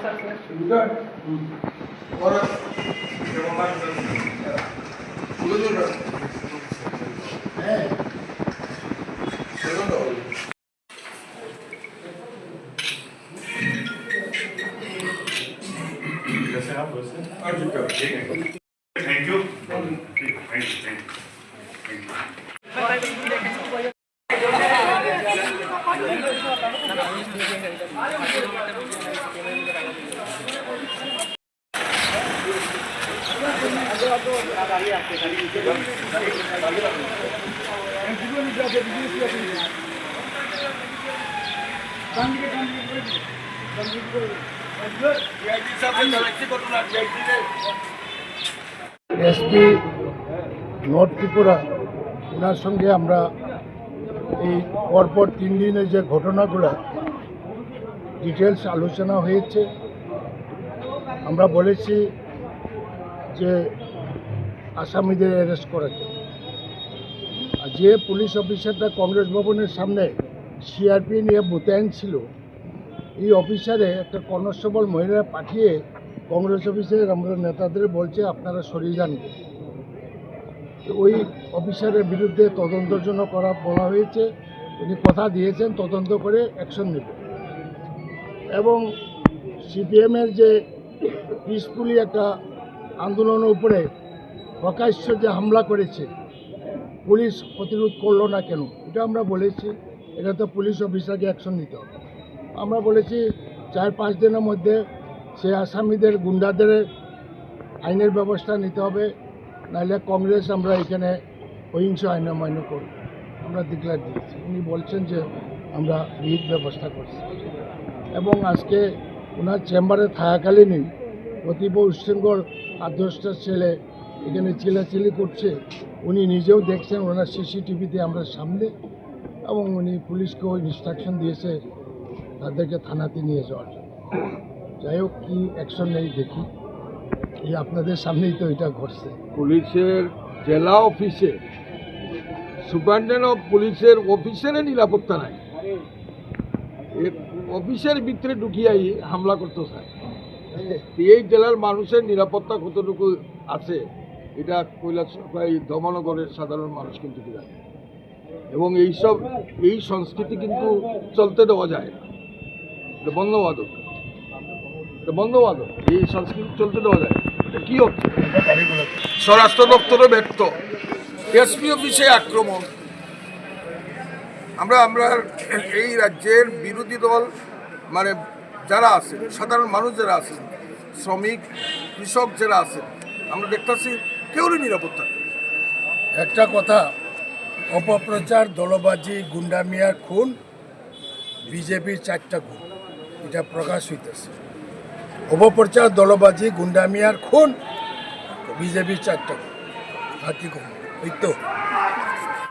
Sir, sir. Good. Mm. Or Thank you. Thank you. Thank you. Thank you. SP north Tripura ওনার সঙ্গে আমরা এই পরপর তিন দিনের যে ঘটনাগুলো ডিটেলস আলোচনা হয়েছে। আমরা বলেছি যে আসামিদের অ্যারেস্ট জন্য। আর যে পুলিশ অফিসারটা কংগ্রেস ভবনের সামনে সিআরপি নিয়ে মোতায়েন ছিল, এই অফিসারে একটা কনস্টেবল মহিলা পাঠিয়ে কংগ্রেস অফিসের আমরা নেতাদের বলছে, আপনারা সরিয়ে যান। ওই অফিসারের বিরুদ্ধে তদন্তের জন্য করা বলা হয়েছে। উনি কথা দিয়েছেন, তদন্ত করে অ্যাকশন নেবে। এবং সিপিএমের যে পিসফুলি একটা আন্দোলনের উপরে প্রকাশ্য যে হামলা করেছে, পুলিশ প্রতিরোধ করল না কেন? এটা আমরা বলেছি। এটা তো পুলিশ অফিসারকে অ্যাকশন নিতে হবে। আমরা বলেছি, চার পাঁচ দিনের মধ্যে সে আসামিদের, গুন্ডাদের আইনের ব্যবস্থা নিতে হবে। নাহলে কংগ্রেস আমরা এখানে অহিংস আইন অমান্য করব। আমরা ডিক্লেয়ার দিয়েছি। উনি বলছেন যে আমরা বিহিত ব্যবস্থা করছি। এবং আজকে ওনার চেম্বারে থাকাকালীনই অতীব উশৃঙ্খল আদর্শটা ছেলে এখানে চিলাচিলি করছে। উনি নিজেও দেখছেন, ওনার সিসিটিভিতে আমরা সামনে, এবং উনি পুলিশকেও ইনস্ট্রাকশন দিয়েছে, তাদেরকে থানাতে নিয়ে যাওয়ার জন্য। যাই হোক, কী অ্যাকশন নেই দেখি। এই আপনাদের সামনেই তো এটা ঘটছে। পুলিশের জেলা অফিসে, সুপারিনটেন্ডেন্ট অফ পুলিশের অফিসের নিরাপত্তা নাই। অফিসের ভিতরে ঢুকিয়াই হামলা করতে চায় এই জেলার মানুষের নিরাপত্তা কতটুকু আছে এটা কৈলাস এই ধর্মনগরের সাধারণ মানুষ কিন্তু জানে? এবং এইসব, এই সংস্কৃতি কিন্তু চলতে দেওয়া যায় না। এটা বন্ধ হওয়া দরকার এটা বন্ধ হওয়া দরকার এই সংস্কৃতি চলতে দেওয়া যায়। এটা কি হচ্ছে? স্বরাষ্ট্র দপ্তরে ব্যক্ত এসপি অফিসে আক্রমণ। আমরা আমরা এই রাজ্যের বিরোধী দল মানে যারা আছে, সাধারণ মানুষ যারা আছেন, শ্রমিক, কৃষক যারা আছেন, আমরা দেখতেছি কেউরই নিরাপত্তা একটা কথা, অপপ্রচার, দলবাজি, গুন্ডামিয়ার খুন, বিজেপির চারটা খুন, এটা প্রকাশ হইতেছে। অপপ্রচার, দলবাজি, গুন্ডামিয়ার খুন, বিজেপির চারটা খুন। আর কি খুন ওই তো।